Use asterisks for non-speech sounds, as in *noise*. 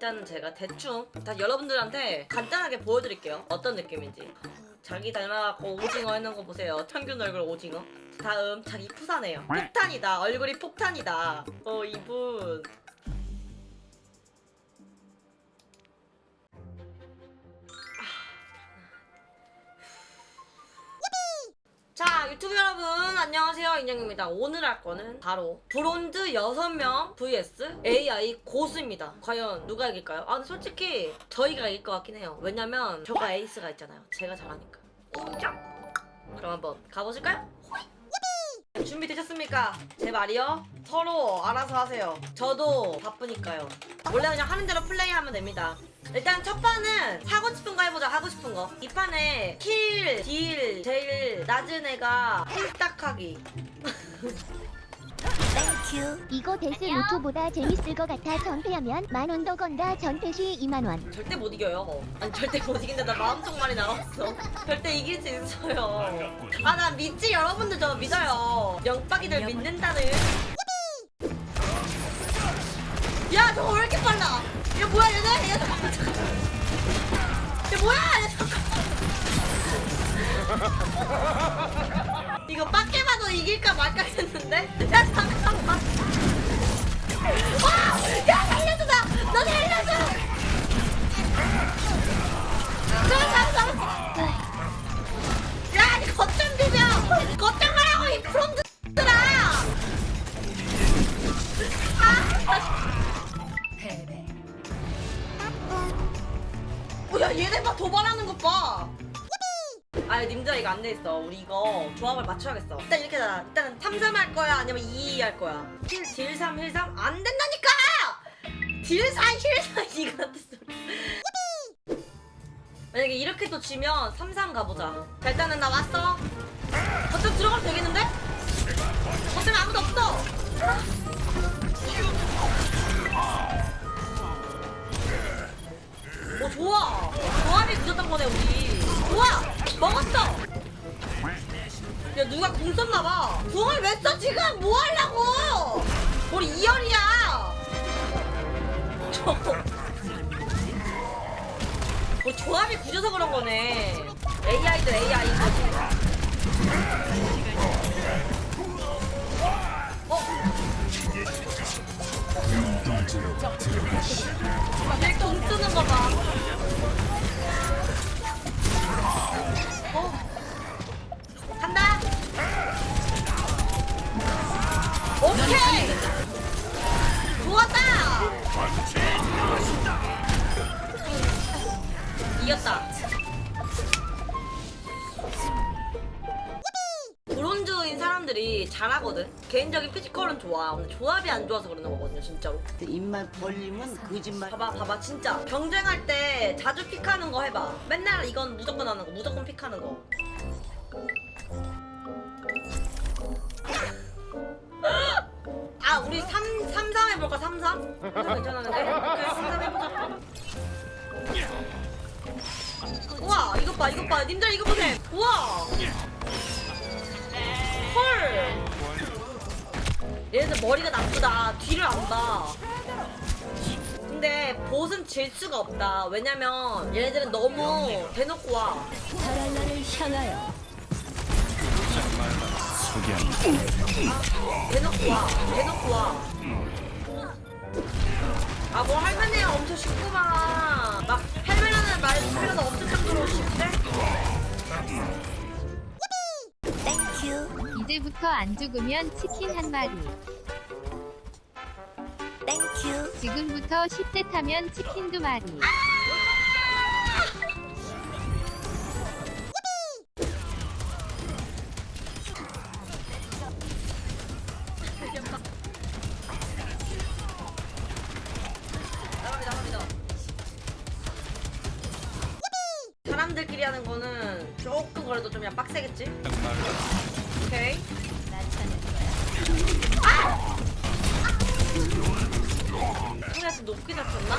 일단 제가 대충 다 여러분들한테 간단하게 보여드릴게요. 어떤 느낌인지. 자기 닮아갖고 오징어 해놓은 거 보세요. 평균 얼굴 오징어. 다음 자기 푸사네요. 폭탄이다. 얼굴이 폭탄이다. 어 이분. 유튜브 여러분 안녕하세요. 인형입니다. 오늘 할 거는 바로 브론즈 6명 vs AI 고수입니다. 과연 누가 이길까요? 아 근데 솔직히 저희가 이길 것 같긴 해요. 왜냐면 저가 에이스가 있잖아요. 제가 잘하니까. 인정 그럼 한번 가보실까요? 준비되셨습니까? 제 말이요? 서로 알아서 하세요. 저도 바쁘니까요. 원래 그냥 하는 대로 플레이하면 됩니다. 일단 첫 판은 하고 싶은 거 해보자. 하고 싶은 거 이 판에 킬, 딜 제일 낮은 애가 홀딱하기. 땡 *laughs* 큐. 이거 데스 로토보다 재밌을 것 같아. 전패하면 만원 더 건다. 전패 시 2만원. 절대 못 이겨요. 아니 절대 못 이긴다. 나 마음속 말이 나왔어. 절대 이길 수 있어요. 아 나 믿지? 여러분들 저 믿어요. 영빡이들 믿는다는. 야 저거 왜 이렇게 빨라? 야 뭐야 얘네? 얘 잠깐만 잠깐만 야 뭐야? 얘 잠깐만 *laughs* 이길까 말까 했는데 야 잠깐만 와! 야 살려줘 나! 너 살려줘! 잡았어 잡았어 야니 거점 비벼! 거점 가라고 이 프롬드들아! 아! 어, 야 얘네 봐 도발하는 것 봐! 아 님들아 이거 안 돼 있어. 우리 이거 조합을 맞춰야겠어. 일단 이렇게 하자 일단은 3, 3 할 거야? 아니면 2, 2 할 거야? 힐, 딜 3, 힐 3? 안 된다니까! 딜 4, 힐 4 *laughs* 이거 같은 소리. 만약에 이렇게 또 지면 3, 3 가보자. 자 일단은 나 왔어. 거점 들어가면 되겠는데? 거점에 아무도 없어. 오 좋아. 조합이 늦었던 거네 우리. 좋아 먹었어! 야 누가 궁 썼나봐. 궁을 왜 써? 지금 뭐 하려고? 우리 이열이야. *laughs* 저뭐 조합이 굳어서 그런 거네. AI들 AI 거지. 어? 이겼다. 브론즈인 사람들이 잘하거든. 개인적인 피지컬은 좋아. 근데 조합이 안 좋아서 그러는 거거든요, 진짜로. 입만 벌리면 거짓말. 봐봐 봐봐 진짜 경쟁할 때 자주 픽하는 거 해봐 맨날 이건 무조건 하는 거 무조건 픽하는 거 *laughs* 아, 우리 3, 3, 3 해볼까? 3, 3? 괜찮았는데? 오케이, 3, 3 해보자. 우와, 이것 봐, 이것 봐. 님들 이거 보세요. 우와! 헐! 얘네들 머리가 나쁘다. 뒤를 안 봐. 근데 보스는 질 수가 없다. 왜냐면 얘네들은 너무 대놓고 와. 바랄라를 향하여. 대놓고 와. 대놓고 와. 아, 뭐 할만해요. 엄청 쉽구만. 막 필요도 없을 정도로 쉽대? 땡큐. 이제부터 안 죽으면 치킨 한 마리. 땡큐. 지금부터 10대 타면 치킨 두 마리. 사람들끼리 하는 거는 조금 그래도 좀 그냥 빡세겠지? 오케이. 좀 높게 잡혔나?